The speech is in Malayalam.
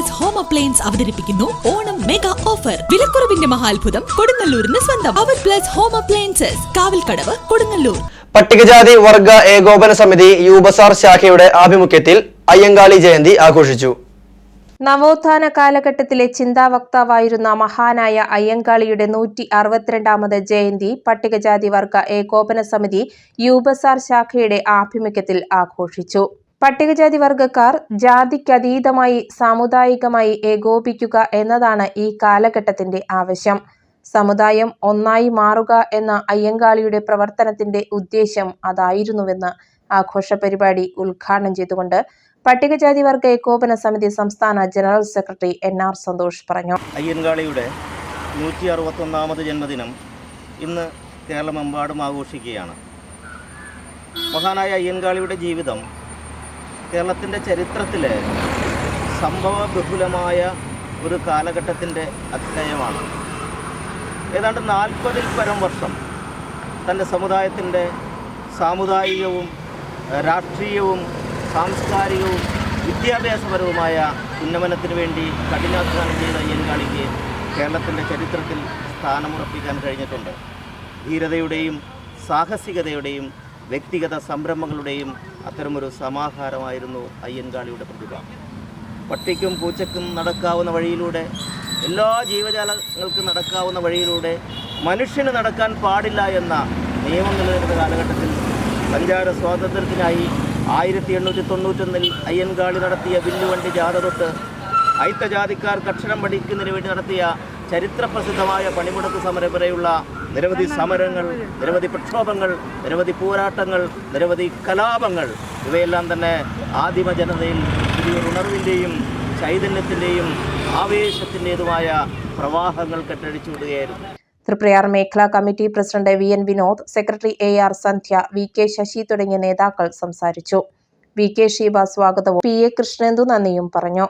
പ്ലസ് ഹോം അപ്ലയൻസ് അവതരിപ്പിക്കുന്നു. ഓണം മെഗാ ഓഫർ വിലക്കുറവിന്റെ മഹാത്ഭുതം കൊടുങ്ങല്ലൂരിന് സ്വന്തം. അവർ plus home appliances Kavalkadavu Kodungallur. പട്ടികജാതി വർഗ ഏകോപന സമിതി യൂബസാർ ശാഖയുടെ ആഭിമുഖ്യത്തിൽ അയ്യങ്കാളി ജയന്തി ആഘോഷിച്ചു. നവോത്ഥാന കാലഘട്ടത്തിലെ ചിന്താ വക്താവായിരുന്ന മഹാനായ അയ്യങ്കാളിയുടെ നൂറ്റി അറുപത്തിരണ്ടാമത് ജയന്തി പട്ടികജാതി വർഗ ഏകോപന സമിതി യൂബസാർ ശാഖയുടെ ആഭിമുഖ്യത്തിൽ ആഘോഷിച്ചു. പട്ടികജാതി വർഗക്കാർ ജാതിക്കതീതമായി സാമുദായികമായി ഏകോപിക്കുക എന്നതാണ് ഈ കാലഘട്ടത്തിന്റെ ആവശ്യം. സമുദായം ഒന്നായി മാറുക എന്ന അയ്യങ്കാളിയുടെ പ്രവർത്തനത്തിന്റെ ഉദ്ദേശം അതായിരുന്നുവെന്ന് ആഘോഷ പരിപാടി ഉദ്ഘാടനം ചെയ്തുകൊണ്ട് പട്ടികജാതി വർഗ ഏകോപന സമിതി സംസ്ഥാന general secretary N R Santhosh പറഞ്ഞു. അയ്യൻകാളിയുടെ നൂറ്റി അറുപത്തൊന്നാമത് ജന്മദിനം ഇന്ന് കേരളമെമ്പാടും ആഘോഷിക്കുകയാണ്. മഹാനായ അയ്യൻകാളിയുടെ ജീവിതം കേരളത്തിന്റെ ചരിത്രത്തിലെ സംഭവ ബഹുലമായ ഒരു കാലഘട്ടത്തിന്റെ അധ്യായമാണ്. ഏതാണ്ട് നാൽപ്പതിൽ പരം വർഷം തന്റെ സമുദായത്തിന്റെ സാമുദായികവും രാഷ്ട്രീയവും സാംസ്കാരികവും വിദ്യാഭ്യാസപരവുമായ ഉന്നമനത്തിന് വേണ്ടി കഠിനാധ്വാനം ചെയ്ത അയ്യൻകാളിക്ക് കേരളത്തിന്റെ ചരിത്രത്തിൽ സ്ഥാനമുറപ്പിക്കാൻ കഴിഞ്ഞിട്ടുണ്ട്. ധീരതയുടെയും സാഹസികതയുടെയും വ്യക്തിഗത സംരംഭങ്ങളുടെയും അത്തരമൊരു സമാഹാരമായിരുന്നു അയ്യൻകാളിയുടെ പ്രതിഭ. പട്ടിക്കും പൂച്ചക്കും നടക്കാവുന്ന വഴിയിലൂടെ എല്ലാ ജീവജാലങ്ങൾക്കും നടക്കാവുന്ന വഴിയിലൂടെ മനുഷ്യന് നടക്കാൻ പാടില്ല എന്ന നിയമം നിലനിൽക്കുന്ന കാലഘട്ടത്തിൽ സഞ്ചാര സ്വാതന്ത്ര്യത്തിനായി ആയിരത്തി എണ്ണൂറ്റി തൊണ്ണൂറ്റൊന്നിൽ അയ്യൻകാളി നടത്തിയ വില്ലുവണ്ടി ജാഥ തൊട്ട് അയിത്തജാതിക്കാർക്ക് അക്ഷരം പഠിക്കുന്നതിന് വേണ്ടി നടത്തിയ ചരിത്രപ്രസിദ്ധമായ പണിമുടക്ക് സമരം വരെയുള്ള നിരവധി സമരങ്ങൾ നിരവധി പ്രക്ഷോഭങ്ങൾ നിരവധി പോരാട്ടങ്ങൾ നിരവധി കലാപങ്ങൾ ഇവയെല്ലാം തന്നെ ആദിമ ജനതയിൽ പുതിയൊരു ഉണർവിന്റെയും ചൈതന്യത്തിന്റെയും ആവേശത്തിന്റെതുമായ പ്രവാഹങ്ങൾ കെട്ടഴിച്ചു വിടുകയായിരുന്നു. തൃപ്രയാർ മേഖലാ committee president V N Vinod secretary A R Sandhya V K Sasi തുടങ്ങിയ നേതാക്കൾ സംസാരിച്ചു. വി കെ ഷീബ സ്വാഗതവും പി എ കൃഷ്ണേന്ദു നന്ദിയും പറഞ്ഞു.